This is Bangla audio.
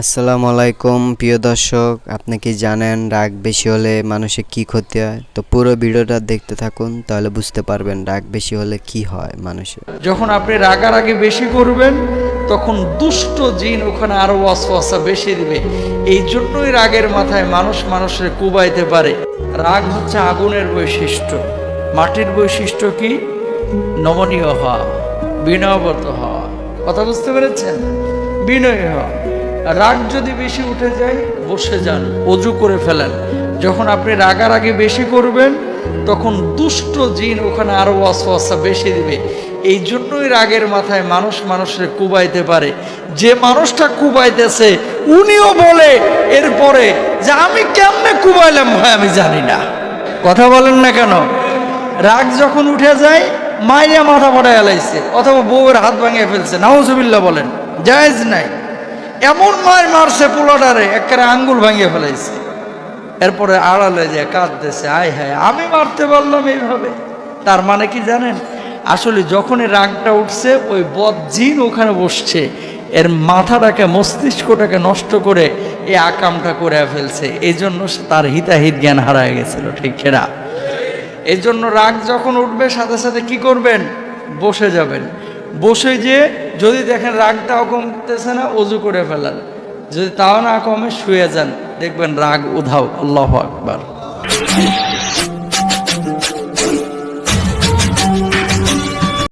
আসসালামু আলাইকুম প্রিয় দর্শক। আপনি কি জানেন রাগ বেশি হলে মানুষের কি ক্ষতি হয়? তো পুরো ভিডিওটা দেখতে থাকুন, তাহলে বুঝতে পারবেন রাগ বেশি হলে কি হয় মানুষের। যখন আপনি রাগারাগি বেশি করবেন, তখন দুষ্ট জিন ওখানে আরও ওয়াসওয়াসা বেশি দিবে। এই জন্যই রাগের মাথায় মানুষ মানুষের কুবাইতে পারে। রাগ হচ্ছে আগুনের বৈশিষ্ট্য। মাটির বৈশিষ্ট্য কি? নমনীয় হওয়া বিনয়বত হওয়া। কথা বুঝতে পেরেছেন? বিনয় হওয়া। রাগ যদি বেশি উঠে যায়, বসে যান, অজু করে ফেলেন। যখন আপনি রাগারাগি বেশি করবেন, তখন দুষ্ট জিন ওখানে আরও ওয়াসওয়াসা বেশি দিবে। এই জন্যই রাগের মাথায় মানুষ মানুষের কুবাইতে পারে। যে মানুষটা কুবাইতেছে, উনিও বলে এরপরে যে আমি কেমনে কুবাইলাম, ভাই আমি জানি না। কথা বলেন না কেন? রাগ যখন উঠে যায়, মাইয়া মাথা ফাটাই এলাইছে অথবা বউয়ের হাত ভাঙিয়ে ফেলছে, নাউজুবিল্লাহ বলেন, জায়েজ নাই। এমন মার মারছে পোলাটারে, একেবারে আঙ্গুল ভাঙিয়ে ফেলাইছে। এরপরে আড়ালে যে কাঁদতেছে, আয় হায়, আমি মারতে পারলাম এইভাবে। তার মানে কি জানেন? আসলে যখনই রাগটা উঠছে, ওই বদ জিন ওখানে বসছে। এর মাথাটাকে, মস্তিষ্কটাকে নষ্ট করে এই আকামটা করে ফেলছে। এই জন্য তার হিতাহিত জ্ঞান হারায় গেছিল, ঠিক সেরা এই জন্য রাগ যখন উঠবে, সাথে সাথে কি করবেন? বসে যাবেন। বসে যে যদি দেখেন রাগটাও কমতেছে না, অজু করে ফেলেন। যদি তাও না কমে, শুয়ে যান। দেখবেন রাগ উধাও। আল্লাহ আকবার।